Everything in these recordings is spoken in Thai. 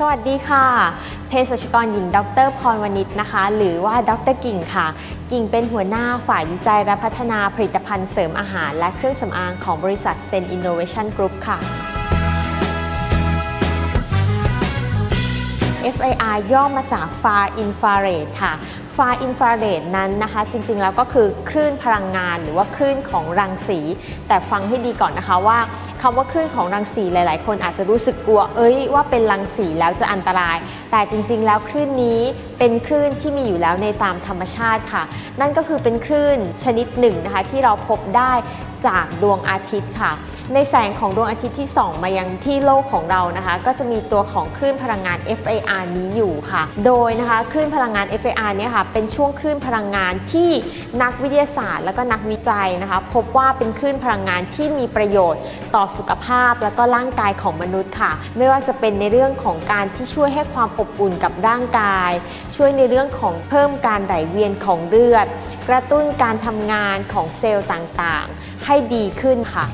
สวัสดีค่ะเภสัชกรหญิง ดรพรวณิชนะคะ หรือว่าดรกิ่งค่ะ กิ่งเป็นหัวหน้าฝ่ายวิจัยและพัฒนาผลิตภัณฑ์เสริมอาหาร และเครื่องสำอางของบริษัทเซนอินโนเวชันกรุ๊ปค่ะ FIR ย่อมาจาก Far Infrared ค่ะ Far Infrared นั้นนะคะ จริงๆแล้วก็คือคลื่นพลังงานหรือว่าคลื่นของรังสี แต่ฟังให้ดีก่อนนะคะว่าคำว่าคลื่นของรังสีหลาย ๆ คนอาจจะรู้สึกกลัวเอ้ยว่าเป็นรังสีแล้วจะอันตราย แต่จริง ๆ แล้วคลื่นนี้เป็นคลื่นที่มีอยู่แล้วในตามธรรมชาติค่ะ นั่นก็คือเป็นคลื่นชนิดหนึ่งนะคะที่เราพบได้จากดวงอาทิตย์ค่ะ ในแสงของดวงอาทิตย์ที่ส่องมายังที่โลกของเรานะคะ ก็จะมีตัวของคลื่นพลังงาน FAR นี้อยู่ค่ะ โดยนะคะคลื่นพลังงาน FAR เนี่ยค่ะเป็นช่วงคลื่นพลังงานที่นักวิทยาศาสตร์ และก็นักวิจัยนะคะพบว่าเป็นคลื่นพลังงานที่มีประโยชน์ต่อสุขภาพและก็ร่างกายของมนุษย์ค่ะ ไม่ว่าจะเป็นในเรื่องของการที่ช่วยให้ความอบอุ่นกับร่างกาย ช่วยในเรื่องของเพิ่มการไหลเวียนของเลือด กระตุ้นการทำงานของเซลล์ต่างๆ ให้ดีขึ้นค่ะ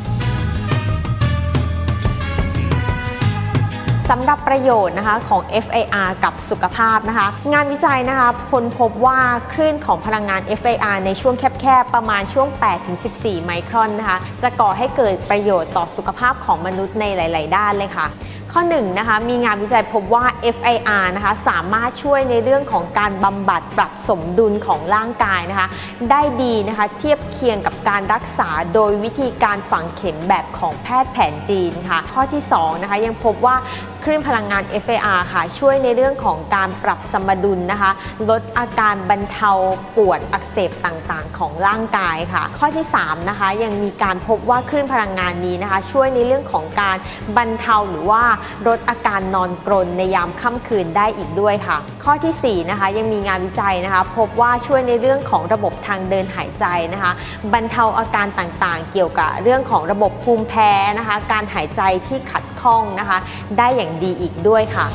สำหรับประโยชน์นะคะของ FAR กับสุขภาพนะคะ งานวิจัยนะคะค้นพบว่าคลื่นของพลังงาน FAR ในช่วงแคบๆ ประมาณช่วง 8-14 ไมครอนนะคะจะก่อให้เกิดประโยชน์ต่อสุขภาพของมนุษย์ในหลาย ๆ ด้านเลยค่ะข้อ1นะคะมีงานวิจัยพบว่า FIR นะคะสามารถช่วยในเรื่องของการบำบัดปรับสมดุลของร่างกายนะคะ ได้ดีนะคะเทียบเคียงกับการรักษาโดยวิธีการฝังเข็มแบบของแพทย์แผนจีนค่ะข้อที่2นะคะยังพบว่า คลื่นพลังงาน FAR ค่ะ ช่วยในเรื่องของการปรับสมดุลนะคะ ลดอาการบรรเทาปวดอักเสบต่างๆ ของร่างกายค่ะ ข้อที่ 3 นะคะ ยังมีการพบว่าคลื่นพลังงานนี้นะคะ ช่วยในเรื่องของการบรรเทาหรือว่าลดอาการนอนกรนในยามค่ำคืนได้อีกด้วยค่ะ ข้อที่ 4 นะคะ ยังมีงานวิจัยนะคะ พบว่าช่วยในเรื่องของระบบทางเดินหายใจนะคะ บรรเทาอาการต่างๆ เกี่ยวกับเรื่องของระบบภูมิแพ้นะคะ การหายใจที่ขัด คล่องนะคะ ได้อย่างดีอีกด้วยค่ะ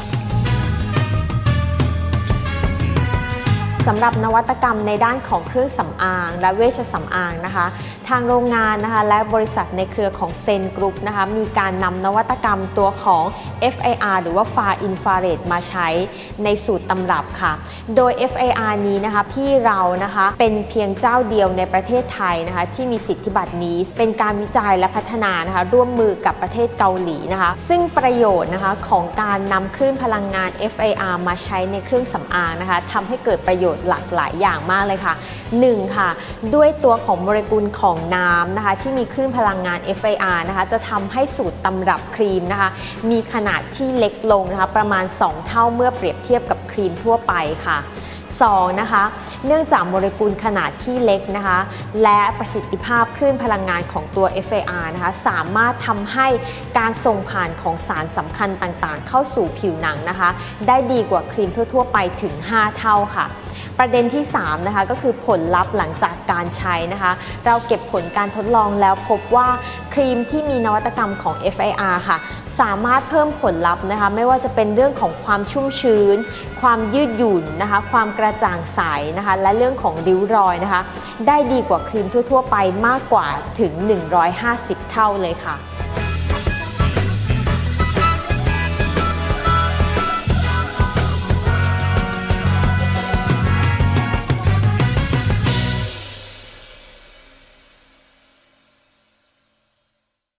สำหรับนวัตกรรมในด้านของเครื่องสำอาง และเวชสำอางนะคะ ทางโรงงานนะคะและบริษัทในเครือของเซนกรุ๊ปนะคะมีการนำนวัตกรรมตัวของ FAR หรือว่า Far Infrared มาใช้ในสูตรตำรับค่ะ โดย FAR นี้นะคะที่เรานะคะเป็นเพียงเจ้าเดียวในประเทศไทยนะคะที่มีสิทธิบัตรนี้ เป็นการวิจัยและพัฒนานะคะร่วมมือกับประเทศเกาหลีนะคะ ซึ่งประโยชน์นะคะของการนำคลื่นพลังงาน FAR มาใช้ในเครื่องสำอางนะคะทำให้เกิดประโยชน์หลากหลายอย่างมากเลยค่ะ 1. ค่ะ ด้วยตัวของโมเลกุลของน้ำนะคะ ที่มีคลื่นพลังงาน FIR นะคะ จะทำให้สูตรตำรับครีมนะคะ มีขนาดที่เล็กลงนะคะ ประมาณ 2 เท่าเมื่อเปรียบเทียบกับครีมทั่วไปค่ะ 2. นะคะ เนื่องจากโมเลกุลขนาดที่เล็กนะคะ และประสิทธิภาพคลื่นพลังงานของตัว FAR นะคะ สามารถทำให้การส่งผ่านของสารสำคัญต่างๆ เข้าสู่ผิวหนังนะคะ ได้ดีกว่าครีมทั่ว ๆ ไปถึง 5 เท่าค่ะ ประเด็นที่ 3 นะคะ ก็คือผลลัพธ์หลังจากการใช้นะคะ เราเก็บผลการทดลองแล้วพบว่าครีมที่มีนวัตกรรมของ FIR ค่ะ สามารถเพิ่มผลลัพธ์นะคะ ไม่ว่าจะเป็นเรื่องของความชุ่มชื้น ความยืดหยุ่นนะคะ ความกระจ่างใสนะคะ และเรื่องของริ้วรอยนะคะ ได้ดีกว่าครีมทั่ว ๆ ไปมากกว่าถึง 150 เท่าเลยค่ะ